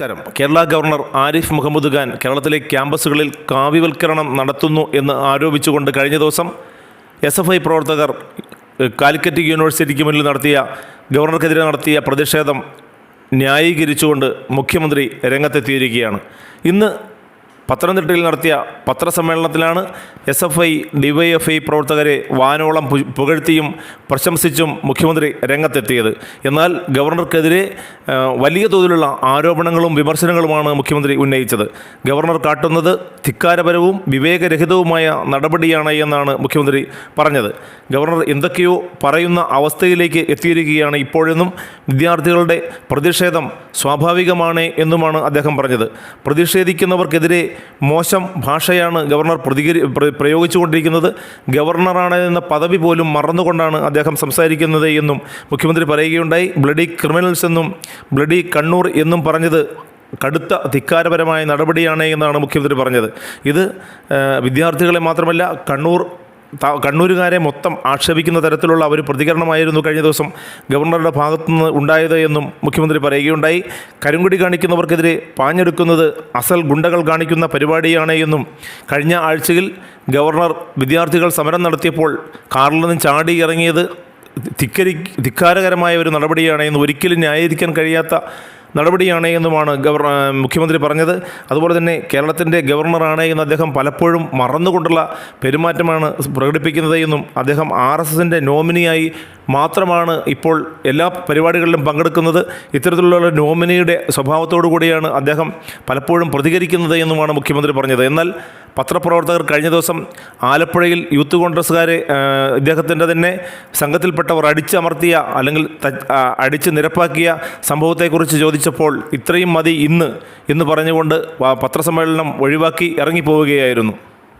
നമസ്കാരം. കേരള ഗവർണർ ആരിഫ് മുഹമ്മദ് ഖാൻ കേരളത്തിലെ ക്യാമ്പസുകളിൽ കാവ്യവൽക്കരണം നടത്തുന്നു എന്ന് ആരോപിച്ചുകൊണ്ട് കഴിഞ്ഞ ദിവസം എസ് എഫ് ഐ പ്രവർത്തകർ കാലിക്കറ്റ് യൂണിവേഴ്സിറ്റിക്ക് മുന്നിൽ നടത്തിയ ഗവർണർക്കെതിരെ നടത്തിയ പ്രതിഷേധം ന്യായീകരിച്ചുകൊണ്ട് മുഖ്യമന്ത്രി രംഗത്തെത്തിയിരിക്കുകയാണ്. ഇന്ന് പത്തനംതിട്ടയിൽ നടത്തിയ പത്രസമ്മേളനത്തിലാണ് S F I D Y F I പ്രവർത്തകരെ വാനോളം പുകഴ്ത്തിയും പ്രശംസിച്ചും മുഖ്യമന്ത്രി രംഗത്തെത്തിയത്. എന്നാൽ ഗവർണർക്കെതിരെ വലിയ തോതിലുള്ള ആരോപണങ്ങളും വിമർശനങ്ങളുമാണ് മുഖ്യമന്ത്രി ഉന്നയിച്ചത്. ഗവർണർ കാട്ടുന്നത് ധിക്കാരപരവും വിവേകരഹിതവുമായ നടപടിയാണ് എന്നാണ് മുഖ്യമന്ത്രി പറഞ്ഞത്. ഗവർണർ എന്തൊക്കെയോ പറയുന്ന അവസ്ഥയിലേക്ക് എത്തിയിരിക്കുകയാണ് ഇപ്പോഴെന്നും വിദ്യാർത്ഥികളുടെ പ്രതിഷേധം സ്വാഭാവികമാണ് എന്നുമാണ് അദ്ദേഹം പറഞ്ഞത്. പ്രതിഷേധിക്കുന്നവർക്കെതിരെ മോശം ഭാഷയാണ് ഗവർണർ പ്രതികരി പ്രയോഗിച്ചുകൊണ്ടിരിക്കുന്നത്. ഗവർണറാണ് എന്ന പദവി പോലും മറന്നുകൊണ്ടാണ് അദ്ദേഹം സംസാരിക്കുന്നത് എന്നും മുഖ്യമന്ത്രി പറയുകയുണ്ടായി. ബ്ലഡി ക്രിമിനൽസ് എന്നും ബ്ലഡി കണ്ണൂർ എന്നും പറഞ്ഞത് കടുത്ത ധിക്കാരപരമായ നടപടിയാണ് എന്നാണ് മുഖ്യമന്ത്രി പറഞ്ഞത്. ഇത് വിദ്യാർത്ഥികളെ മാത്രമല്ല കണ്ണൂർ കണ്ണൂരുകാരെ മൊത്തം ആക്ഷേപിക്കുന്ന തരത്തിലുള്ള ഒരു പ്രതികരണമായിരുന്നു കഴിഞ്ഞ ദിവസം ഗവർണറുടെ ഭാഗത്തുനിന്ന് ഉണ്ടായത് എന്നും മുഖ്യമന്ത്രി പറയുകയുണ്ടായി. കരിങ്കുടി കാണിക്കുന്നവർക്കെതിരെ പാഞ്ഞെടുക്കുന്നത് അസൽ ഗുണ്ടകൾ കാണിക്കുന്ന പരിപാടിയാണ് എന്നും കഴിഞ്ഞ ആഴ്ചയിൽ ഗവർണർ വിദ്യാർത്ഥികൾ സമരം നടത്തിയപ്പോൾ കാറിൽ നിന്ന് ചാടി ഇറങ്ങിയത് ധിക്കരി ധിക്കാരകരമായ ഒരു നടപടിയാണ് എന്ന് ഒരിക്കലും ന്യായീകരിക്കാൻ കഴിയാത്ത നടപടിയാണ് എന്നുമാണ് ഗവർണർ മുഖ്യമന്ത്രി പറഞ്ഞത്. അതുപോലെ തന്നെ കേരളത്തിന്റെ ഗവർണറാണ് എന്ന് അദ്ദേഹം പലപ്പോഴും മറന്നുകൊണ്ടുള്ള പെരുമാറ്റമാണ് പ്രകടിപ്പിക്കുന്നത് എന്നും അദ്ദേഹം ആർ എസ് എസിന്റെ നോമിനിയായി മാത്രമാണ് ഇപ്പോൾ എല്ലാ പരിപാടികളിലും പങ്കെടുക്കുന്നത്. ഇത്തരത്തിലുള്ള നോമിനിയുടെ സ്വഭാവത്തോടു കൂടിയാണ് അദ്ദേഹം പലപ്പോഴും പ്രതികരിക്കുന്നത് എന്നുമാണ് മുഖ്യമന്ത്രി പറഞ്ഞത്. എന്നാൽ പത്രപ്രവർത്തകർ കഴിഞ്ഞ ദിവസം ആലപ്പുഴയിൽ യൂത്ത് കോൺഗ്രസ്സുകാരെ ഇദ്ദേഹത്തിന്റെ തന്നെ സംഘത്തിൽപ്പെട്ടവർ അടിച്ചമർത്തിയ അല്ലെങ്കിൽ അടിച്ച് നിരപ്പാക്കിയ സംഭവത്തെക്കുറിച്ച് ചോദിച്ചപ്പോൾ ഇത്രയും മതി ഇന്ന് എന്ന് പറഞ്ഞുകൊണ്ട് പത്രസമ്മേളനം ഒഴിവാക്കി ഇറങ്ങിപ്പോവുകയായിരുന്നു.